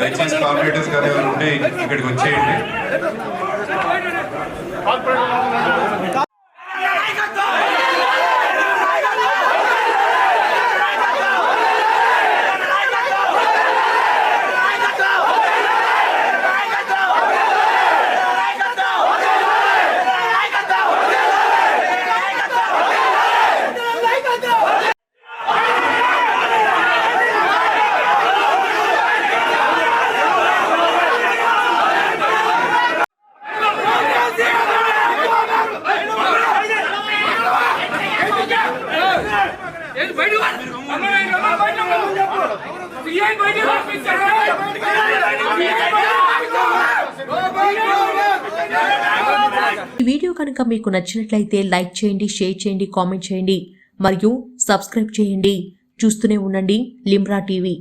దయచేసి కార్పొరేటర్స్ కానీ ఎవరు ఉంటే ఇక్కడికి వచ్చేయండి. ఈ వీడియో కనుక మీకు నచ్చినట్లయితే లైక్ చేయండి షేర్ చేయండి కామెంట్ చేయండి మరియు సబ్స్క్రైబ్ చేయండి. చూస్తూనే ఉండండి లిమ్రా టీవీ.